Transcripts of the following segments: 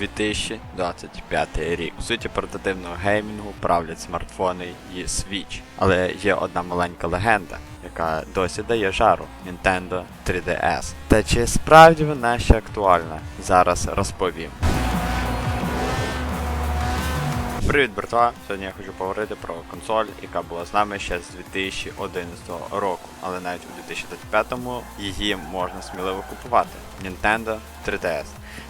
2025 рік. В суті портативного геймінгу правлять смартфони і Switch. Але є одна маленька легенда, яка досі дає жару Nintendo 3DS. Та чи справді вона ще актуальна? Зараз розповім. Привіт, братва! Сьогодні я хочу поговорити про консоль, яка була з нами ще з 2011 року, але навіть у 2025-му її можна сміливо купувати. Nintendo 3DS.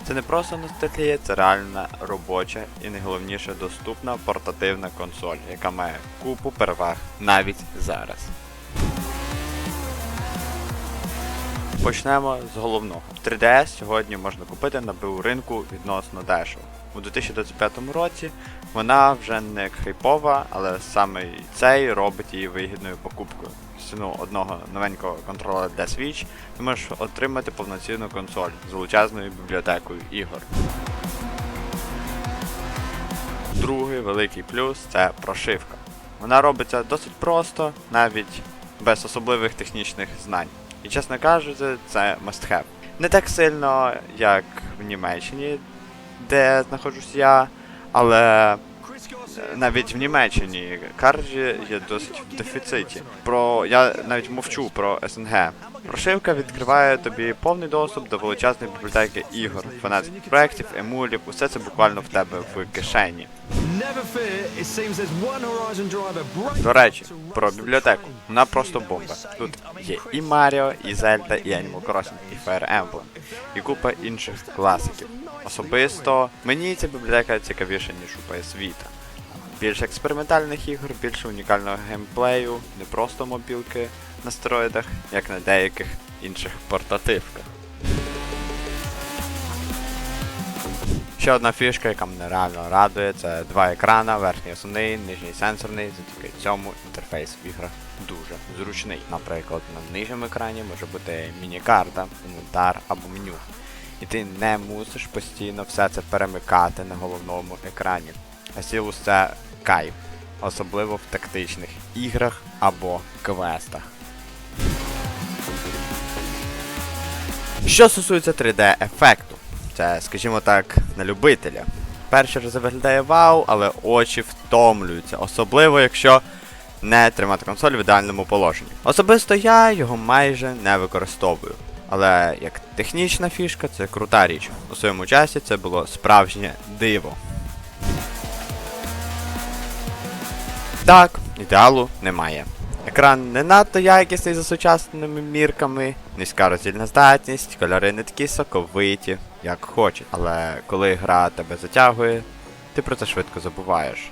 Це не просто ностальгія, це реальна робоча і найголовніше доступна портативна консоль, яка має купу переваг навіть зараз. Почнемо з головного. 3DS сьогодні можна купити на БУ ринку відносно дешево. У 2025 році вона вже не хайпова, але саме цей робить її вигідною покупкою. Ціну одного новенького контролера для Switch ти можеш отримати повноцінну консоль з величезною бібліотекою ігор. Другий великий плюс це прошивка. Вона робиться досить просто, навіть без особливих технічних знань. І чесно кажучи, це must have. Не так сильно, як в Німеччині, де знаходжусь я, але е, навіть в Німеччині карджі є досить в дефіциті. Про я навіть мовчу про СНГ. Прошивка відкриває тобі повний доступ до величезної бібліотеки ігор, фанатських проєктів, емулів, усе це буквально в тебе в кишені. До речі, про бібліотеку. Вона просто бомба. Тут є і Маріо, і Зельда, і Animal Crossing, і Fire Emblem, і купа інших класиків. Особисто мені ця бібліотека цікавіша, ніж у PS Vita. Більше експериментальних ігор, більше унікального геймплею, не просто мобілки на стероїдах, як на деяких інших портативках. Ще одна фішка, яка мене реально радує, це два екрана, верхній основний, нижній сенсорний. Завдяки цьому інтерфейс в іграх дуже зручний. Наприклад, на нижньому екрані може бути міні-карта, інвентар або меню. І ти не мусиш постійно все це перемикати на головному екрані. А стілус це кайф, особливо в тактичних іграх або квестах. Що стосується 3D-ефекту, це, скажімо так, на любителя. Перший раз виглядає вау, але очі втомлюються, особливо якщо не тримати консоль в ідеальному положенні. Особисто я його майже не використовую. Але як технічна фішка, це крута річ. У своєму часі це було справжнє диво. Так, ідеалу немає. Екран не надто якісний за сучасними мірками, низька роздільна здатність, кольори не такі соковиті, як хочуть. Але коли гра тебе затягує, ти про це швидко забуваєш.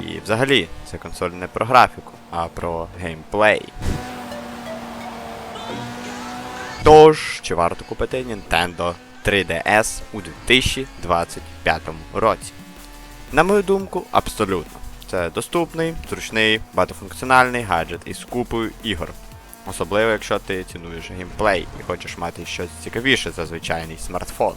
І взагалі, це консоль не про графіку, а про геймплей. Тож, чи варто купити Nintendo 3DS у 2025 році? На мою думку, абсолютно. Це доступний, зручний, багатофункціональний гаджет із купою ігор. Особливо, якщо ти цінуєш геймплей і хочеш мати щось цікавіше за звичайний смартфон.